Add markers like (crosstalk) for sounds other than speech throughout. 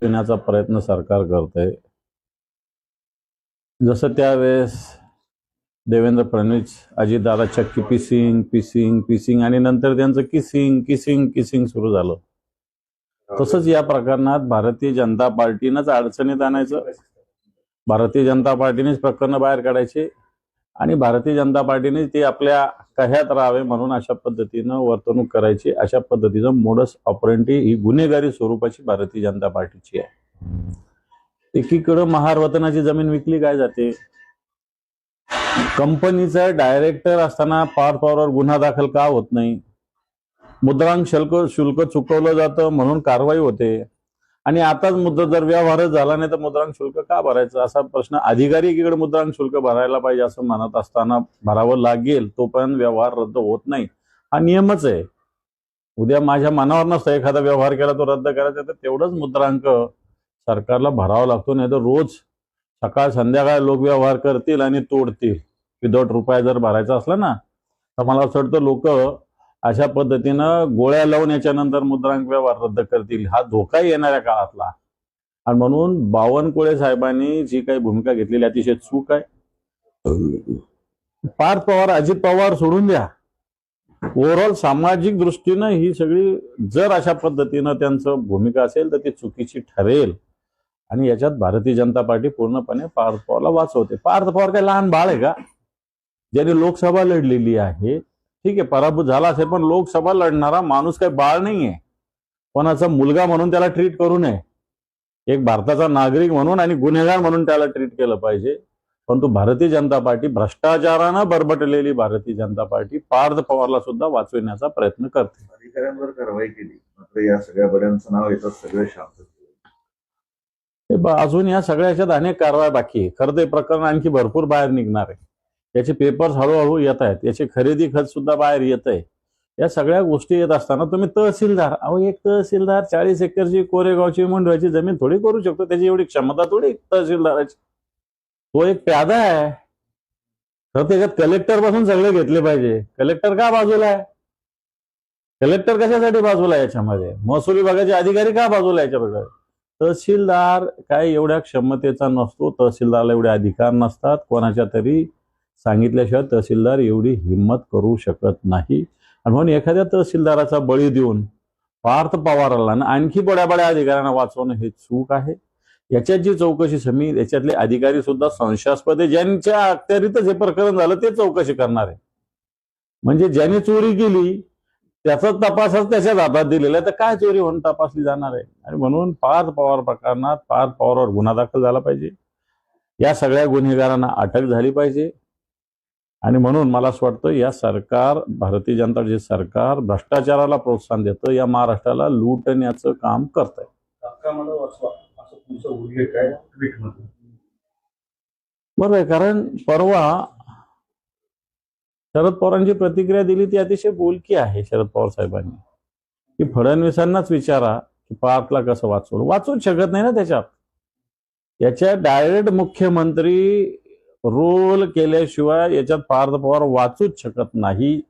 देण्याचा प्रयत्न सरकार करतंय. जसं त्यावेळेस देवेंद्र फडणवीस अजितदादा चक्की पिसिंग पिसिंग पिसिंग आणि नंतर त्यांचं किसिंग किसिंग किसिंग सुरू झालं. तसंच या प्रकरणात भारतीय जनता पार्टीनंच अडचणीत आणायचं. भारतीय जनता पार्टीनेच प्रकरणं बाहेर काढायचे. आणि भारतीय जनता पार्टीने ते आपल्या कह्यात राहावे म्हणून अशा पद्धतीनं वर्तणूक करायची अशा पद्धतीचं मोडस ऑपरेंटी ही गुन्हेगारी स्वरूपाची भारतीय जनता पार्टीची आहे. एकीकडं महार वतनाची जमीन विकली काय जाते? कंपनीचा डायरेक्टर असताना पार पॉवरवर गुन्हा दाखल का होत नाही? मुद्रांक शुल्क शुल्क चुकवलं जातं म्हणून कारवाई होते. आणि आताच मुद्रा जर व्यवहारच झाला नाही तर मुद्रांक शुल्क का भरायचं? असा प्रश्न अधिकारी एकीकडे मुद्रांक शुल्क भरायला पाहिजे असं म्हणत असताना भरावं लागेल तोपर्यंत व्यवहार रद्द होत नाही. हा नियमच आहे. उद्या माझ्या मनावर नसतं एखादा व्यवहार केला तो रद्द करायचा तर तेवढंच मुद्रांक सरकारला भरावा लागतो नाही तर रोज सकाळ संध्याकाळ लोक व्यवहार करतील आणि तोडतील. विदाऊट रुपया जर भरायचा असला ना तर मला असं वाटतं लोक अशा पद्धतीनं गोळ्या लावून याच्यानंतर मुद्रांक व्यवहार रद्द करतील हा धोका येणाऱ्या काळातला. आणि म्हणून बावनकुळे साहेबांनी जी काही भूमिका घेतलेली अतिशय चूक आहे. पार्थ पवार अजित पवार सोडून द्या. ओव्हरऑल सामाजिक दृष्टीनं ही सगळी जर अशा पद्धतीनं त्यांचं भूमिका असेल तर ती चुकीची ठरेल. आणि याच्यात भारतीय जनता पार्टी पूर्णपणे पार्थ पवारला वाचवते. पार्थ पवार काय लहान बाळ आहे का? ज्याने लोकसभा लढलेली आहे ठीक आहे पराभूत झाला असेल पण लोकसभा लढणारा माणूस काही बाळ नाहीये. कोणाचा मुलगा म्हणून त्याला ट्रीट करू नये. एक भारताचा नागरिक म्हणून आणि गुन्हेगार म्हणून त्याला ट्रीट केलं पाहिजे. परंतु भारतीय जनता पार्टी भ्रष्टाचारानं बरबटलेली भारतीय जनता पार्टी पार्थ पवारला सुद्धा वाचविण्याचा प्रयत्न करते. अधिकाऱ्यांवर कारवाई केली. मात्र या सगळ्या बऱ्यांचं नाव येतात सगळे शांत. अजून या सगळ्या ह्याच्यात अनेक कारवाई बाकी आहे. खरं हे प्रकरण आणखी भरपूर बाहेर निघणार आहे. याचे पेपर्स हळूहळू येत आहेत. याचे खरेदी खत सुद्धा बाहेर येत आहे. या सगळ्या गोष्टी येत असताना तुम्ही तहसीलदार अहो एक तहसीलदार चाळीस एकरची कोरेगावची मंडळाची जमीन थोडी करू शकतो. त्याची एवढी क्षमता थोडी तहसीलदाराची. तो एक प्यादा आहे. तर त्याच्यात कलेक्टरपासून सगळे घेतले पाहिजे. कलेक्टर का बाजूला आहे? कलेक्टर कशासाठी बाजूला आहे याच्यामध्ये? महसूल विभागाचे अधिकारी का बाजूला आहे याच्यामध्ये तहसीलदार काय एवढ्या क्षमतेचा नसतो. तहसीलदारला एवढे अधिकार नसतात. कोणाच्या तरी सांगितल्याशिवाय तहसीलदार एवढी हिंमत करू शकत नाही. आणि म्हणून एखाद्या तहसीलदाराचा बळी देऊन पार्थ पवारला आणि आणखी बड्या बड्या अधिकाऱ्यांना वाचवणं हे चूक आहे. याच्यात जी चौकशी समिती याच्यातले अधिकारी सुद्धा संशयास्पद आहे. ज्यांच्या अखत्यारीतच हे प्रकरण झालं ते चौकशी करणार आहे. म्हणजे ज्याने चोरी केली त्याचा तपासच त्याच्या हातात दिलेला आहे. तर काय चोरी म्हणून तपासली जाणार आहे? आणि म्हणून पार्थ पवार प्रकरणात पार्थ पवारवर गुन्हा दाखल झाला पाहिजे. या सगळ्या गुन्हेगारांना अटक झाली पाहिजे. आणि म्हणून मला असं वाटतं या सरकार भारतीय जनता पार्टीचे सरकार भ्रष्टाचाराला प्रोत्साहन देतं या महाराष्ट्राला लुटण्याचं काम करत आहे बरोबर आहे कारण परवा शरद पवारांची प्रतिक्रिया दिली ती अतिशय बोलकी आहे शरद पवार साहेबांनी. की फडणवीसांनाच विचारा की पार्थला कसं वाचवलं. वाचवूच शकत नाही ना त्याच्यात. याच्या डायरेक्ट मुख्यमंत्री रोल केल्याशिवाय याच्यात पार्थ पवार वाचूच शकत नाही.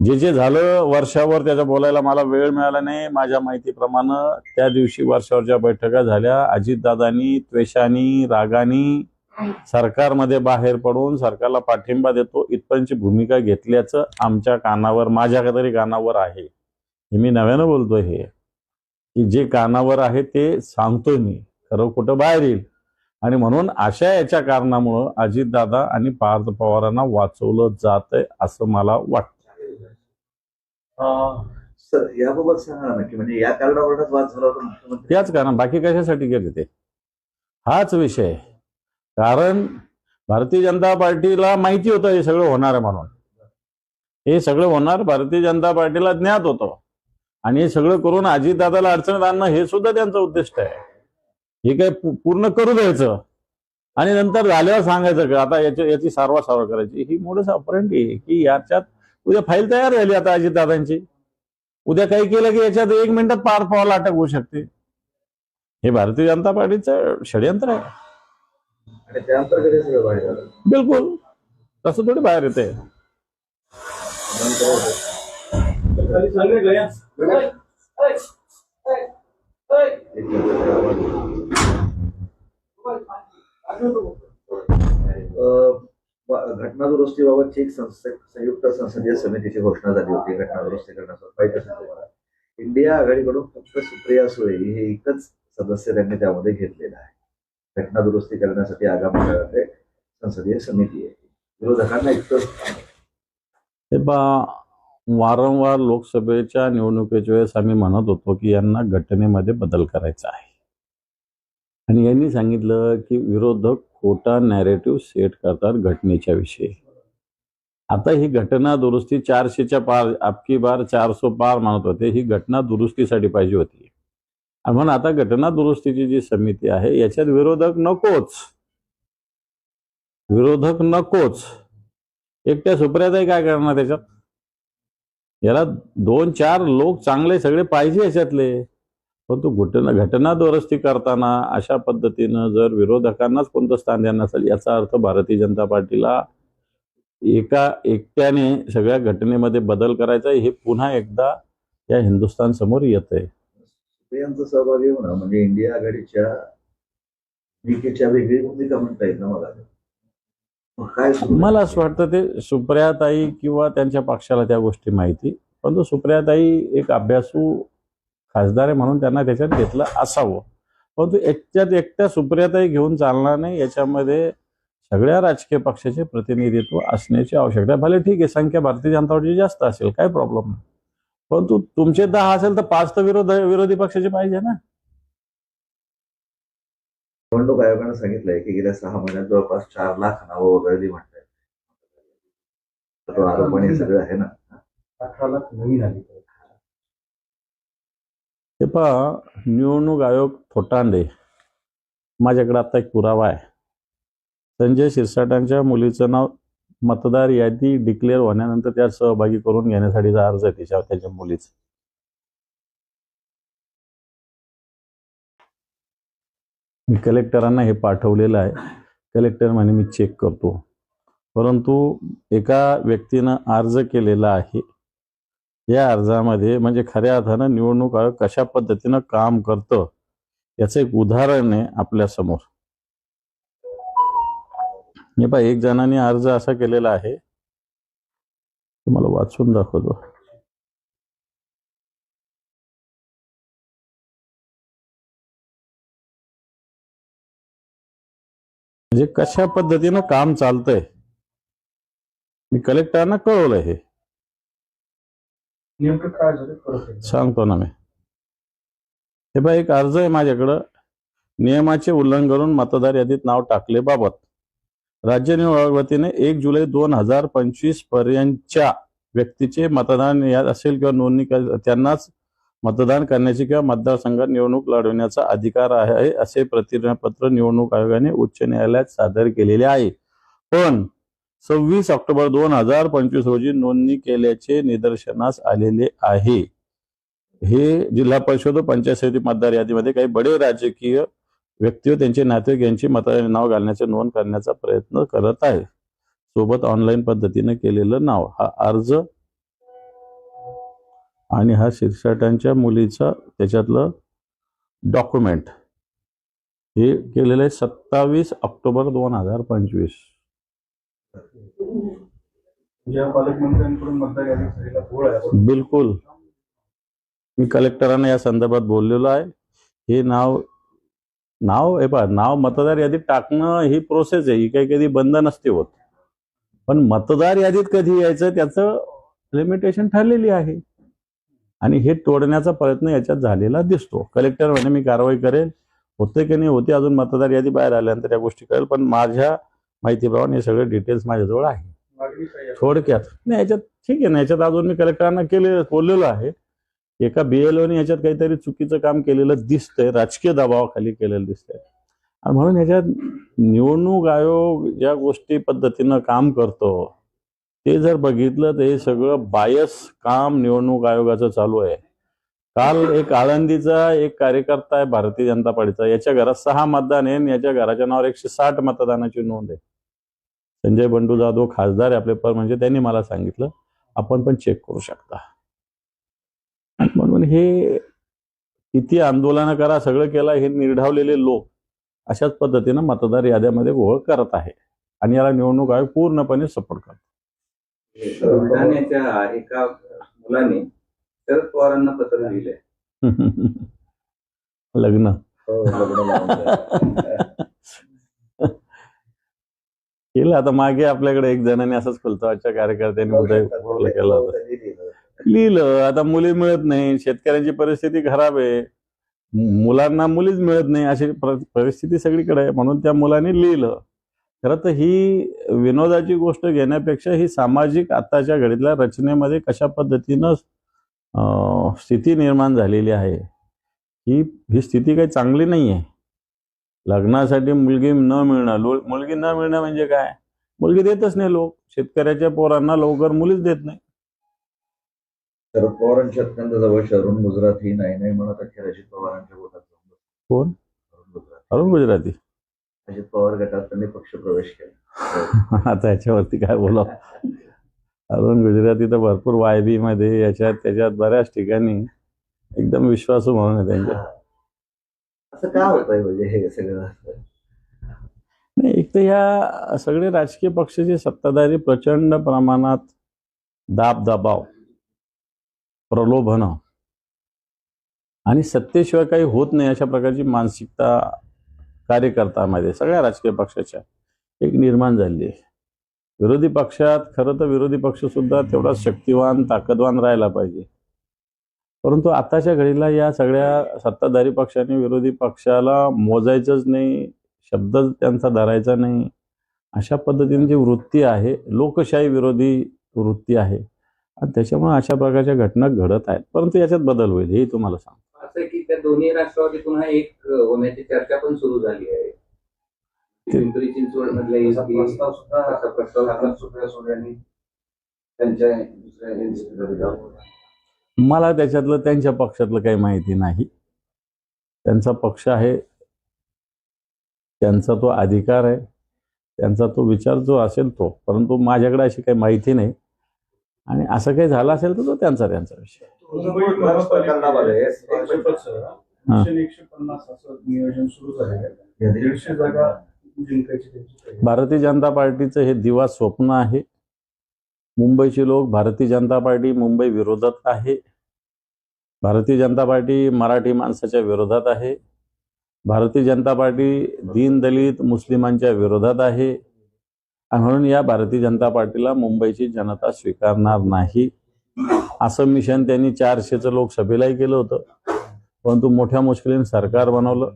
जे जे झालं वर्षावर त्याच्या बोलायला मला वेळ मिळाला नाही. माझ्या माहितीप्रमाणे त्या दिवशी वर्षावरच्या बैठका झाल्या अजितदादांनी त्वेषानी रागानी सरकारमध्ये बाहेर पडून सरकारला पाठिंबा देतो इथपर्यंतची भूमिका घेतल्याचं आमच्या कानावर माझ्या तरी कानावर आहे. हे मी नव्यानं बोलतोय हे की जे कानावर आहे ते सांगतोय मी. खरं कुठं बाहेर येईल. आणि म्हणून अशा याच्या कारणामुळं अजितदादा आणि पार्थ पवारांना वाचवलं जात आहे असं मला वाटतं. सर याबाबत सांगा ना की म्हणजे या कारणावरूनच वाद झाला होता मुख्यमंत्री. त्याच कारण बाकी कशासाठी गेले ते? हाच विषय. कारण भारतीय जनता पार्टीला माहिती होतं हे सगळं होणार आहे म्हणून. हे सगळं होणार भारतीय जनता पार्टीला ज्ञात होतं. आणि हे सगळं करून अजितदादाला अडचणीत आणणं हे सुद्धा त्यांचं उद्दिष्ट आहे. हे काय पूर्ण करू द्यायचं. आणि नंतर झाल्यावर सांगायचं का आता याची याची सारवा सारवा करायची. ही मोठं अपरेंट आहे की याच्यात उद्या फाईल तयार झाली आता अजितदादांची. उद्या काही केलं की याच्यात एक मिनिटात पार पावायला अटक होऊ शकते. हे भारतीय जनता पार्टीचं षडयंत्र आहे. बिलकुल. तसं थोडी बाहेर येते. ब- घटना दुरुस्तीबाबतची एक संयुक्त संसदीय समितीची घोषणा झाली होती. घटना दुरुस्ती करण्यासाठी तुम्हाला. इंडिया आघाडीकडून फक्त सुप्रिया सुळे हे एकच सदस्य त्यांनी त्यामध्ये घेतलेलं आहे. घटना दुरुस्ती करण्यासाठी आगामी काळात संसदीय समिती आहे. विरोधकांना इतकंच हे बा वारंवार लोकसभेच्या निवडणुकीच्या वेळेस आम्ही म्हणत होतो की यांना घटनेमध्ये बदल करायचा आहे. आणि यांनी सांगितलं की विरोधक खोटा नॅरेटिव्ह सेट करतात घटनेच्या विषयी. आता ही घटना दुरुस्ती चारशेच्या पार आपकी बार चारसो पार मानत होते ही घटना दुरुस्तीसाठी पाहिजे होती. आणि म्हणून आता घटना दुरुस्तीची जी समिती आहे याच्यात विरोधक नकोच. विरोधक नकोच. एकट्या सुप्रियाताई काय करणार त्याच्यात? याला दोन चार लोक चांगले सगळे पाहिजे याच्यातले. परंतु घटना घटना दुरुस्ती करताना अशा पद्धतीनं जर विरोधकांनाच कोणतं स्थान देणं नसेल याचा अर्थ भारतीय जनता पार्टीला एका एकट्याने सगळ्या घटनेमध्ये बदल करायचा हे पुन्हा एकदा या हिंदुस्थान समोर येत आहे सुप्रियांचा सहभागी होणं म्हणजे इंडिया आघाडीच्या भूमिकेच्या वेगळी भूमिका म्हणता येईल ना मला? मला असं वाटतं ते सुप्रियाताई किंवा त्यांच्या पक्षाला त्या गोष्टी माहिती परंतु सुप्रियाताई एक अभ्यासू खासदार आहे म्हणून त्यांना त्याच्यात घेतलं असावं. परंतु एकट्यात एकट्या सुप्रियाताई घेऊन चालणार नाही याच्यामध्ये सगळ्या राजकीय पक्षाचे प्रतिनिधित्व असण्याची आवश्यकता आहे. भले ठीक आहे संख्या भारतीय जनता पार्टीची जास्त असेल काय प्रॉब्लेम नाही. परंतु तुमचे दहा असेल तर पाच तर विरोध विरोधी पक्षाचे पाहिजे ना. निवडणूक आयोगानं सांगितलंय की गेल्या सहा महिन्यात जवळपास चार लाख नावं वगळली म्हणताय तो आरोप हे सगळं आहे ना? अठरा लाख नवीन आली. हे पहा निवडणूक आयोग थोटांडे माझ्याकडे आता एक पुरावा आहे. संजय शिरसाटांच्या मुलीचं नाव मतदार यादी डिक्लेअर होण्यानंतर त्यात सहभागी करून घेण्यासाठीचा अर्ज आहे तिच्या त्याच्या मुलीचा. मी कलेक्टरांना हे पाठवलेलं आहे. कलेक्टर म्हणे मी चेक करतो. परंतु एका व्यक्तीनं अर्ज केलेला आहे. या अर्जामध्ये म्हणजे खऱ्या अर्थानं निवडणूक आयोग कशा पद्धतीनं काम करतं याचं एक उदाहरण आहे आपल्यासमोर. हे पहा एक जणांनी अर्ज असा केलेला आहे. तुम्हाला वाचून दाखवतो. म्हणजे कशा पद्धतीनं काम चालतंय? मी कलेक्टरांना कळवलं हे. नेमकं काय झालं परत सांगतो ना मी. हे बा एक अर्ज आहे माझ्याकडं. नियमाचे उल्लंघन करून मतदार यादीत नाव टाकले बाबत. राज्य निवडणूक वतीने एक जुलै दोन हजार पंचवीस पर्यंतच्या व्यक्तीचे मतदान याद असेल किंवा नोंदणी कर- त्यांनाच मतदान करण्याची किंवा मतदारसंघात निवडणूक लढवण्याचा अधिकार आहे असे प्रतिज्ञापत्र निवडणूक आयोगाने उच्च न्यायालयात सादर केलेले आहे. पण सव्वीस ऑक्टोबर दोन हजार पंचवीस रोजी नोंदणी केल्याचे निदर्शनास आलेले आहे. हे जिल्हा परिषद पंचायत समिती मतदार यादीमध्ये काही बडे राजकीय व्यक्ती व त्यांचे नातेवाईक यांची मतदार नाव घालण्याचे नोंद करण्याचा प्रयत्न करत आहे. सोबत ऑनलाईन पद्धतीने केलेलं नाव हा अर्ज आणि हा शिरसाटांच्या मुलीचा त्याच्यातलं डॉक्युमेंट हे केलेलं आहे सत्तावीस ऑक्टोबर दोन हजार पंचवीस. पालकमंत्र्यांकडून मतदार घोळ आहे बिलकुल. मी कलेक्टरांना या संदर्भात बोललेलो आहे. हे नाव नाव हे पहा नाव मतदार यादीत टाकणं ही प्रोसेस आहे. ही काही कधी बंद नसते होत. पण मतदार यादीत कधी यायचं त्याचं लिमिटेशन ठरलेली आहे. आणि हे तोडण्याचा प्रयत्न याच्यात झालेला दिसतो. कलेक्टर म्हणे मी कारवाई करेल. होते की नाही होते अजून मतदार यादी बाहेर आल्यानंतर या गोष्टी करेल पण माझ्या माहितीप्रमाणे हे सगळे डिटेल्स माझ्याजवळ आहे? थोडक्यात. नाही याच्यात ठीक आहे ना याच्यात अजून मी कलेक्टरांना केले बोललेलो आहे. एका बीएलओने याच्यात काहीतरी चुकीचं काम केलेलं दिसतंय राजकीय दबावाखाली केलेलं दिसतंय. आणि म्हणून याच्यात निवडणूक आयोग ज्या गोष्टी पद्धतीनं काम करतो ते जर बघितलं तर हे सगळं बायस काम निवडणूक आयोगाचं चालू आहे. काल एक आळंदीचा एक कार्यकर्ता आहे भारतीय जनता पार्टीचा. याच्या घरात सहा मतदान आहे आणि याच्या घराच्या नावावर एकशे साठ मतदानाची नोंद आहे. संजय बंडू जाधव खासदार आहे आपले पर म्हणजे त्यांनी मला सांगितलं आपण पण चेक करू शकता. म्हणून हे किती आंदोलन करा सगळं केला हे निर्ढावलेले लोक अशाच पद्धतीनं मतदार याद्यामध्ये गोळ करत आहे आणि याला निवडणूक आयोग पूर्णपणे सपोर्ट करतो. बुलढाण्याच्या एका मुलाने शरद पवारांना पत्र लिहिलंय. (laughs) लग्न. हो. (laughs) केलं आता मागे आपल्याकडे एक जणांनी असंच फुलताच्या कार्यकर्त्यांनी उदय बोललं केलं होतं. लिहिलं. आता मुली मिळत नाही शेतकऱ्यांची परिस्थिती खराब आहे. मुलांना मुलीच मिळत नाही अशी पर- परिस्थिती सगळीकडे आहे म्हणून त्या मुलांनी लिहिलं. खरं तर ही विनोदाची गोष्ट घेण्यापेक्षा ही सामाजिक आताच्या घडीतल्या रचनेमध्ये कशा पद्धतीनं स्थिती निर्माण झालेली आहे. ही ही स्थिती काही चांगली नाही आहे. लग्नासाठी मुलगी न मिळणं लो- मुलगी न मिळणं म्हणजे काय? मुलगी देतच नाही लोक. शेतकऱ्याच्या पोरांना लवकर मुलीच देत नाही. शरद पवारांच्या अत्यंत जवळ अरुण गुजरात ही नाही नाही म्हणत अखेर अजित पवारांच्या गोटात जाऊन बसले. कोण? अरुण गुजरात. अरुण गुजराती. अजित पवार गटात त्यांनी पक्ष प्रवेश केला. (laughs) आता याच्यावरती काय बोला अरुण गुजराती तर भरपूर वायबी मध्ये याच्यात त्याच्यात बऱ्याच ठिकाणी एकदम विश्वासू म्हणून आहे त्यांच्या असं का होतंय म्हणजे हे सगळं? नाही एक तर ह्या सगळे राजकीय पक्षाचे सत्ताधारी प्रचंड प्रमाणात दाब दबाव प्रलोभन. आणि सत्तेशिवाय काही होत नाही अशा प्रकारची मानसिकता कार्यकर्त्यामध्ये सगळ्या राजकीय पक्षाच्या. एक निर्माण झाली आहे. विरोधी पक्षात खरं तर विरोधी पक्ष सुद्धा तेवढाच शक्तिवान ताकदवान राहायला पाहिजे. परंतु आताच्या घडीला या सगळ्या सत्ताधारी पक्षाने विरोधी पक्षाला मोजायचंच नाही शब्द त्यांचा धरायचा नाही. अशा पद्धतीने जी वृत्ती आहे लोकशाही विरोधी वृत्ती आहे आणि त्याच्यामुळे अशा प्रकारच्या घटना घडत आहेत. परंतु याच्यात बदल होईल हे तुम्हाला सांग असं की त्या दोन्ही राष्ट्रवादी पुन्हा एक होण्याची चर्चा पण सुरू झाली आहे. पिंपरी चिंचवड मधल्या असा प्रस्ताव सुद्धा असा प्रस्ताव नागनाथ सुप्रिया सुळे यांनी त्यांच्या दुसऱ्या मला त्याच्यातलं त्यांच्या पक्षातलं काही माहिती नाही. त्यांचा पक्ष आहे. त्यांचा तो अधिकार आहे. त्यांचा तो विचार जो असेल तो. परंतु माझ्याकडे अशी काही माहिती नाही. आणि असं काही झालं असेल तर तो त्यांचा त्यांचा विषय. एकशे पन्नास असं नियोजन सुरू झालेलं आहे. दीडशे जागा. भारतीय जनता पार्टीचं हे दिवा स्वप्न आहे. मुंबईचे लोक भारतीय जनता पार्टी मुंबई विरोधात आहे. भारतीय जनता पार्टी मराठी माणसाच्या विरोधात आहे. भारतीय जनता पार्टी दीनदलित मुस्लिमांच्या विरोधात आहे. म्हणून या भारतीय जनता पार्टीला मुंबईची जनता स्वीकारणार नाही. असं मिशन त्यांनी चारशेचं लोकसभेलाही केलं होतं. परंतु मोठ्या मुश्किलीने सरकार बनवलं.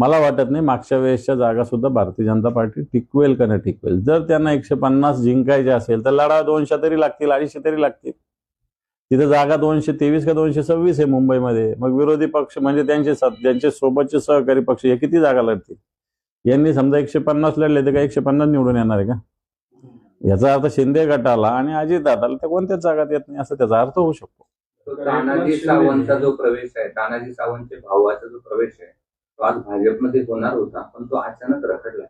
मला वाटत नाही मागच्या वेळेसच्या जागा सुद्धा भारतीय जनता पार्टी टिकवेल का नाही टिकवेल? जर त्यांना एकशे पन्नास जिंकायचे असेल तर लढा दोनशे तरी लागतील अडीचशे तरी लागतील. तिथं जागा दोनशे तेवीस का दोनशे सव्वीस आहे मुंबईमध्ये. मग विरोधी पक्ष म्हणजे त्यांचे ज्यांचे सोबतचे सहकारी पक्ष हे किती जागा लढतील? यांनी समजा एकशे पन्नास लढले तर का एकशे पन्नास निवडून येणार आहे का? याचा अर्थ शिंदे गटाला आणि अजित दादाला त्या कोणत्याच जागात येत नाही असा त्याचा अर्थ होऊ शकतो. तानाजी सावंतचा जो प्रवेश आहे तानाजी सावंतचे भावाचा जो प्रवेश आहे तो आज भाजपमध्ये होणार होता पण तो अचानक रखडला.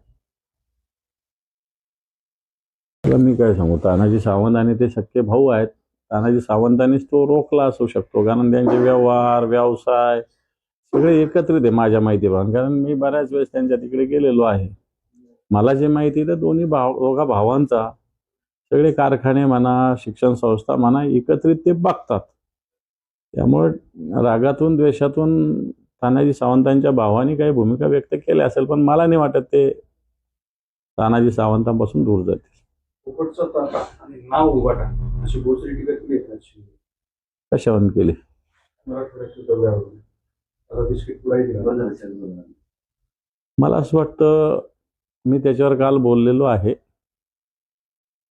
मी काय सांगू तानाजी सावंत आणि ते शक्य भाऊ आहेत. तानाजी सावंतांनीच तो रोखला असू शकतो कारण त्यांचे व्यवहार व्यवसाय सगळे एकत्रित आहे माझ्या माहितीप्रमाणे. कारण मी बऱ्याच वेळेस त्यांच्या तिकडे गेलेलो आहे. मला जे माहिती आहे तर दोन्ही भाव दोघा भावांचा सगळे कारखाने म्हणा शिक्षण संस्था म्हणा एकत्रित ते बघतात. त्यामुळे रागातून द्वेषातून तानाजी सावंतांच्या भावाने काही भूमिका व्यक्त केल्या असेल पण मला नाही वाटत ते तानाजी सावंतांपासून दूर जातील. कशावरून केली? मला असं वाटतं मी त्याच्यावर काल बोललेलो आहे.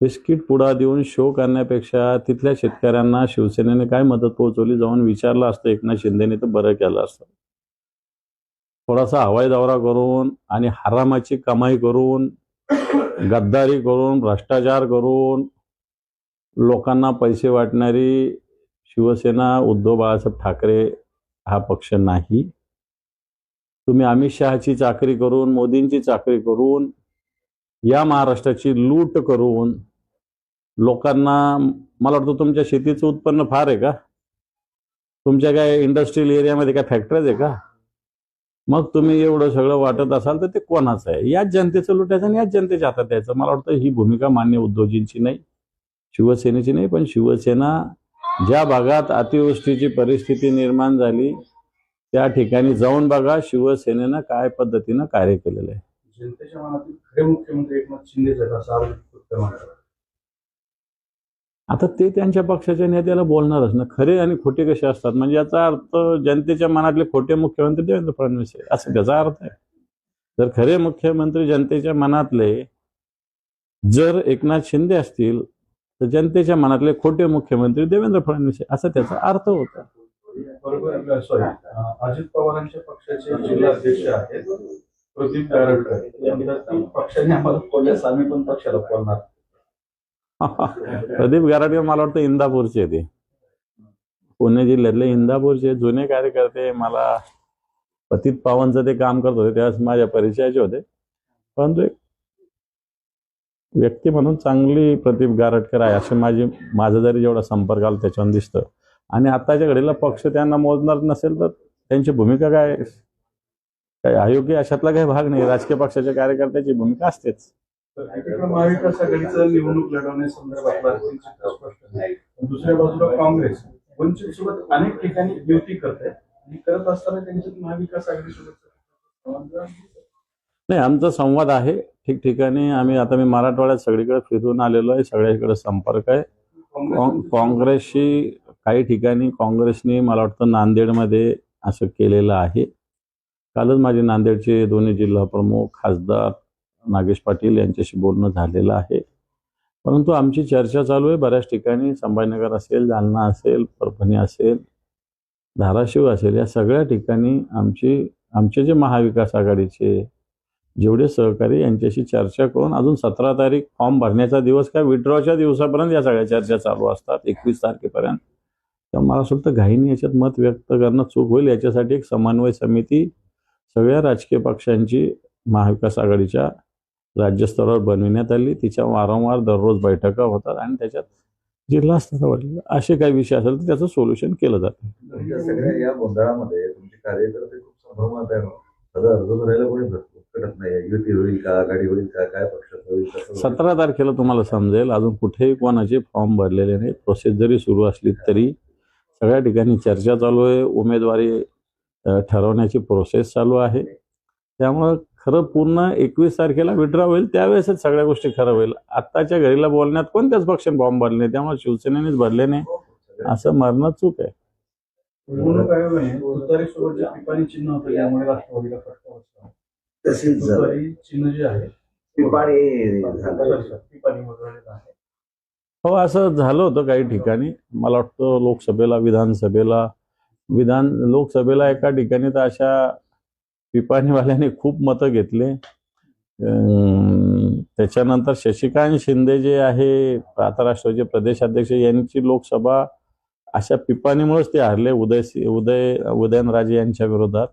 बिस्किट पुडा देऊन शो करण्यापेक्षा तिथल्या शेतकऱ्यांना शिवसेनेने काय मदत पोहोचवली जाऊन विचारलं असतं एकनाथ शिंदेने तर बरं केलं असतं. थोडासा हवाई दौरा करून आणि हरामाची कमाई करून गद्दारी करून भ्रष्टाचार करून लोकांना पैसे वाटणारी शिवसेना उद्धव बाळासाहेब ठाकरे हा पक्ष नाही. तुम्ही अमित शहाची चाकरी करून मोदींची चाकरी करून या महाराष्ट्राची लूट करून लोकांना मला वाटतं तुमच्या शेतीचं उत्पन्न फार आहे का? तुमच्या काय इंडस्ट्रियल एरियामध्ये काय फॅक्टरीज आहे का? मग तुम्ही एवढं सगळं वाटत असाल तर ते कोणाचं आहे? याच जनतेचं लुटायचं आणि याच जनतेच्या हातात द्यायचं. मला वाटतं ही भूमिका मान्य उद्धवजींची नाही शिवसेनेची नाही पण शिवसेना ज्या भागात अतिवृष्टीची परिस्थिती निर्माण झाली त्या ठिकाणी जाऊन बघा शिवसेनेनं काय पद्धतीनं कार्य केलेलं आहे. जनतेच्या मनातील खरे मुख्यमंत्री एकनाथ शिंदेच आहेत असं आरोप उत्तर मानतात आता ते त्यांच्या पक्षाच्या नेत्याला बोलणारच ना. खरे आणि खोटे कसे असतात? म्हणजे याचा अर्थ जनतेच्या मनातले खोटे मुख्यमंत्री देवेंद्र फडणवीस आहे असं त्याचा अर्थ आहे. जर खरे मुख्यमंत्री जनतेच्या मनातले जर एकनाथ शिंदे असतील तर जनतेच्या मनातले खोटे मुख्यमंत्री देवेंद्र फडणवीस आहे असा त्याचा अर्थ होता. अजित पवारांच्या पक्षाचे जिल्हा अध्यक्ष आहेत प्रदीप गारडकर पक्षाने आम्हाला आम्ही पण पक्षाला बोलणार. प्रदीप गाराडकर मला वाटतं इंदापूरचे ते पुणे जिल्ह्यातले इंदापूरचे जुने कार्यकर्ते मला पतित पावनचं ते काम करत होते त्यावेळेस माझ्या परिचयाचे होते. परंतु एक व्यक्ती म्हणून चांगली प्रदीप गारटकर आहे असे माझी माझा जरी जेवढा संपर्क आला त्याच्यावर दिसतं. आणि आताच्या घडीला पक्ष त्यांना मोजणार नसेल तर त्यांची भूमिका काय काय अयोग्य अशातला काही भाग नाही. राजकीय पक्षाच्या कार्यकर्त्याची भूमिका असतेच. महाविकास आघाडीचं निवडणूक लढवण्यासंदर्भातलं स्पष्ट दुसऱ्या बाजूला काँग्रेस वंचित सोबत अनेक ठिकाणी युती करत आहे. आणि करत असताना त्यांच्यात महाविकास आघाडी सोबत नाही आमचा संवाद आहे. ठिकठिकाणी आम्ही आता मी मराठवाड्यात सगळीकडे फिरून आलेलो आहे. सगळ्याकडे संपर्क आहे. काँ- काँग्रेसशी काही ठिकाणी काँग्रेसने मला वाटतं नांदेडमध्ये असं केलेलं आहे. कालच माझे नांदेडचे दोन्ही जिल्हा प्रमुख खासदार नागेश पाटील यांच्याशी बोलणं झालेलं आहे. परंतु आमची चर्चा चालू आहे. बऱ्याच ठिकाणी संभाजीनगर असेल जालना असेल परभणी असेल धाराशिव असेल या सगळ्या ठिकाणी आमची आमचे जे महाविकास आघाडीचे जेवढे सहकारी यांच्याशी चर्चा करून अजून सतरा तारीख फॉर्म भरण्याचा दिवस काय? विड्रॉच्या दिवसापर्यंत या सगळ्या चर्चा चालू असतात. एकवीस तारखेपर्यंत. तर मला असं वाटतं घाईने याच्यात मत व्यक्त करणं चूक होईल. याच्यासाठी एक समन्वय समिती सगळ्या राजकीय पक्षांची महाविकास आघाडीच्या राज्यस्तरावर बनविण्यात आली. तिच्या वारंवार दररोज बैठका होतात आणि त्याच्यात जिल्हा स्तरावर असे काही विषय असेल तर त्याचं सोल्युशन केलं जातं. सगळ्या या गोंधळामध्ये तुमचे कार्यकर्ते खूप संभ्रमात आहे अर्ज भरायला कोणी करत नाही. युती होईल का? आघाडी होईल का? काय पक्षात होईल कसं होईल? सतरा तारखेला तुम्हाला समजेल. अजून कुठेही कोणाचे फॉर्म भरलेले नाही प्रोसेस जरी सुरू असली तरी सगळ्या ठिकाणी चर्चा चालू आहे. उमेदवारी ठरवण्याची प्रोसेस चालू आहे. त्यामुळं खरं पूर्ण एकवीस तारखेला विड्रॉ होईल त्यावेळेसच सगळ्या गोष्टी खरं होईल. आत्ताच्या घडीला बोलण्यात कोणत्याच पक्षाने फॉर्म भरले नाही त्यामुळे शिवसेनेनेच भरले नाही. असं मरणं चूक आहे. हो असं झालं होतं काही ठिकाणी. मला वाटतं लोकसभेला विधानसभेला. विधान लोकसभेला एका ठिकाणी तर अशा पिपाणीवाल्याने खूप मतं घेतले. अं, त्याच्यानंतर शशिकांत शिंदे जे आहे आता राष्ट्रवादीचे प्रदेशाध्यक्ष यांची लोकसभा अशा पिपाणीमुळेच ते हारले उदय उदय उदयनराजे यांच्या विरोधात.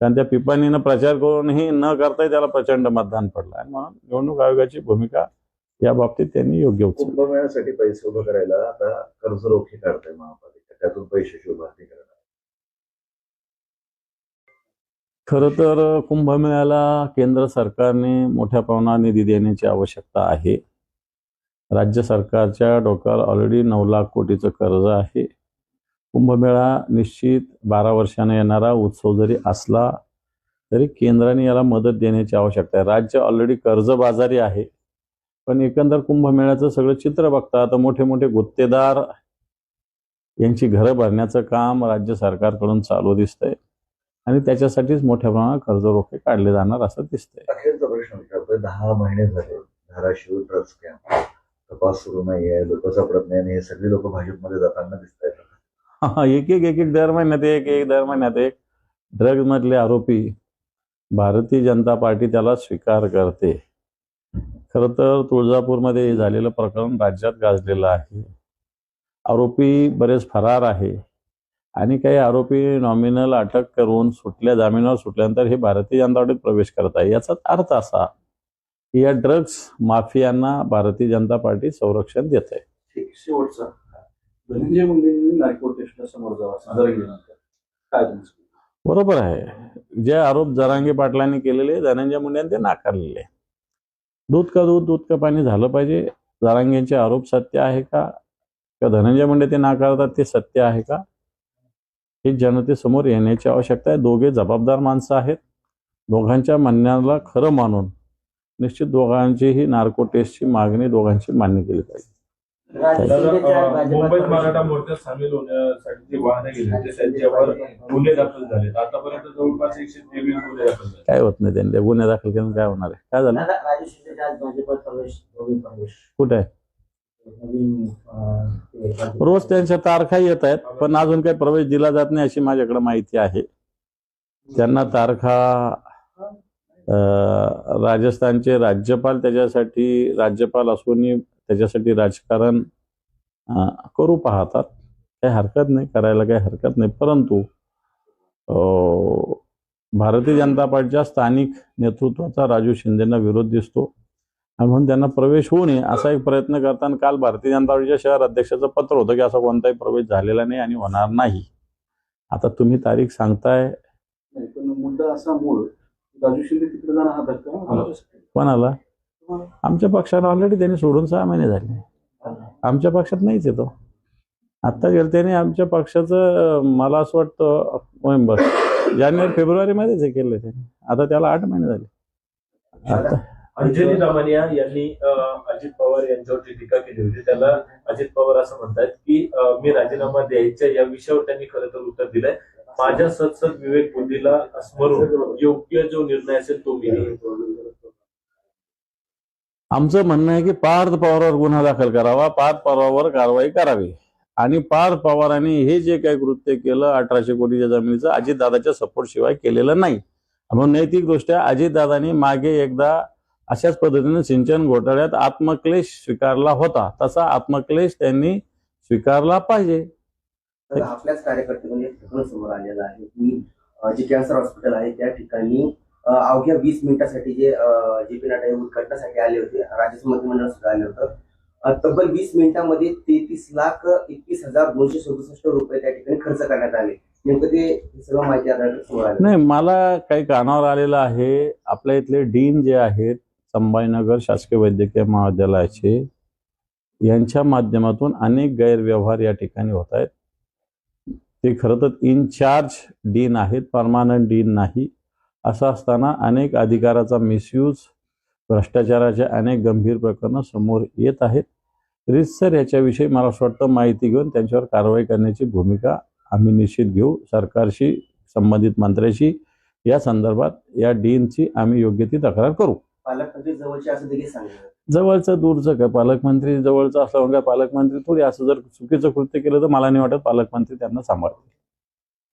कारण त्या पिपाणीनं प्रचार करूनही न करताही त्याला प्रचंड मतदान पडलं. आणि म्हणून निवडणूक आयोगाची भूमिका या बाबतीत त्यांनी योग्य होती. कुंभमेळ्यासाठी पैसे उभं करायला आता कर्ज रोखे काढताय महापालिका. त्यातून पैशाची उभारणी करणार. खरं तर कुंभमेळ्याला केंद्र सरकारने मोठ्या प्रमाणात निधी देण्याची आवश्यकता आहे. राज्य सरकारच्या डोक्यावर ऑलरेडी नऊ लाख कोटीचं कर्ज आहे. कुंभमेळा निश्चित बारा वर्षाने येणारा उत्सव जरी असला तरी केंद्राने याला मदत देण्याची आवश्यकता आहे. राज्य ऑलरेडी कर्जबाजारी आहे. पण एकंदर कुंभमेळ्याचं सगळं चित्र बघता आता मोठे मोठे गुत्तेदार यांची घरं भरण्याचं काम राज्य सरकारकडून चालू दिसतंय. आणि त्याच्यासाठीच मोठ्या प्रमाणात कर्ज रोखे काढले जाणार असं दिसतंय. अखेरचा प्रश्न विचारतोय दहा महिने झाले धाराशिव ड्रग्स कॅम्प तपास सुरू नाहीये लोक सापडत नाही आणि हे सगळे लोक भाजपमध्ये जाताना दिसत आहेत एक एक एक एक दर महिन्यात एक एक दर महिन्यात एक ड्रग्ज मधले आरोपी भारतीय जनता पार्टी त्याला स्वीकार करते. खरं तर तुळजापूरमध्ये झालेलं प्रकरण राज्यात गाजलेलं आहे. आरोपी बरेच फरार आहे. आणि काही आरोपी नॉमिनल अटक करून सुटल्या जामिनावर सुटल्यानंतर हे भारतीय जनता पार्टीत प्रवेश करत आहे. याचा अर्थ असा की या ड्रग्ज माफियांना भारतीय जनता पार्टी संरक्षण देत आहे. एक शेवटचा. धनंजय मुंडेंनी नार्को टेस्टला समोर जावं सादर केल्यानंतर काय तुमचं? बरोबर आहे. जे आरोप जरांगे पाटलांनी केलेले धनंजय मुंडे यांनी ते नाकारलेले. दूध का दूध दूध का पाणी झालं पाहिजे? जरांगेंचे आरोप सत्य आहे का धनंजय मुंडे ते नाकारतात ते सत्य आहे का? हे जनतेसमोर येण्याची आवश्यकता आहे. दोघे जबाबदार माणसं आहेत. दोघांच्या म्हणण्याला खरं मानून निश्चित दोघांचीही नार्को टेस्टची मागणी दोघांची मान्य केली पाहिजे. मुंबईत मराठा मोर्चात सामील होण्यासाठी जे वाहने गेले होते. त्यांच्यावर गुन्हे दाखल झालेत. आतापर्यंत जवळपास एकशे तेवीस गुन्हे दाखल झाले. काय होत नाही त्यांनी गुन्हे दाखल केल्यानं काय होणार आहे? काय झालं? कुठे? आहे रोज त्यांच्या तारखा येत आहेत पण अजून काही प्रवेश दिला जात नाही अशी माझ्याकडे माहिती आहे. त्यांना तारखा राजस्थानचे राज्यपाल त्याच्यासाठी राज्यपाल असूनही त्याच्यासाठी राजकारण करू पाहतात. काही हरकत नाही करायला काही हरकत नाही. परंतु भारतीय जनता पार्टीच्या स्थानिक नेतृत्वाचा राजू शिंदेना विरोध दिसतो. आणि म्हणून त्यांना प्रवेश होऊ नये असा एक प्रयत्न करताना काल भारतीय जनता पार्टीच्या शहर अध्यक्षाचं पत्र होतं की असा कोणताही प्रवेश झालेला नाही आणि होणार नाही. आता तुम्ही तारीख सांगताय. मुद्दा असा मूळ. राजू शिंदे तिकडे जाणं हा धक्का आमच्यासाठी. कोणाला? आमच्या पक्षाला ऑलरेडी त्यांनी सोडून सहा महिने झाले. आमच्या पक्षात नाहीच येतो. आत्ता गेलं त्याने आमच्या पक्षाचं मला असं वाटतं नोव्हेंबर जानेवारी फेब्रुवारीमध्येच हे केलं त्याने. आता त्याला आठ महिने झाले. आता अंजली रामानिया यांनी अजित पवार यांच्यावरती टीका केली होती त्याला अजित पवार असं म्हणतात की मी राजीनामा द्यायच्या या विषयावर त्यांनी खरं तर उत्तर दिलंय. माझ्या सतसत विवेक बुद्धीला स्मरून योग्य जो निर्णय असेल तो मी. आमचं म्हणणं आहे की पार्थ पवारावर गुन्हा दाखल करावा पार्थ पवारावर कारवाई करावी. आणि पार्थ पवारांनी हे जे काही कृत्य केलं अठराशे कोटीच्या जमिनीचं अजितदादाच्या सपोर्ट शिवाय केलेलं नाही. म्हणून नैतिकदृष्ट्या अजितदादांनी मागे एकदा अशाच पद्धतीने सिंचन घोटाळ्यात आत्मक्लेश स्वीकारला होता. तसा आत्मक्लेश त्यांनी स्वीकारला पाहिजे. आपल्याच कार्यकर्ते म्हणजे समोर आलेलं आहे की जे कॅन्सर हॉस्पिटल आहे त्या ठिकाणी अवघ्या वीस मिनिटासाठी जे जे पी नड्डा हे उद्घाटनासाठी आले होते राज्य मंत्रिमंडळ सुद्धा आले होतं. तब्बल वीस मिनिटांमध्ये तेहतीस लाख एकवीस हजार दोनशे सदुसष्ट रुपये त्या ठिकाणी खर्च करण्यात आले. नेमकं ते सगळं माहिती नाही मला काही कानावर आलेलं आहे. आपल्या इथले डीन जे आहेत संभाजीनगर शासकीय वैद्यकीय महाविद्यालयाचे यांच्या माध्यमातून अनेक गैरव्यवहार या ठिकाणी होत आहेत. ते खरं तर इनचार्ज डीन आहेत परमानंट डीन नाही. असं असताना अनेक अधिकाराचा मिसयूज भ्रष्टाचाराचे अनेक गंभीर प्रकरणं समोर येत आहेत. रितसर याच्याविषयी मला असं वाटतं माहिती घेऊन त्यांच्यावर कारवाई करण्याची भूमिका आम्ही निश्चित घेऊ. सरकारशी संबंधित मंत्र्याशी या संदर्भात या डीनची आम्ही योग्य ती तक्रार करू. पालकमंत्री जवळचे असं देखील सांगितलं जवळचं दूरचं काय? पालकमंत्री जवळचं असलं काय? पालकमंत्री थोडी असं जर चुकीचं कृत्य केलं तर मला नाही वाटत पालकमंत्री त्यांना सांभाळतील.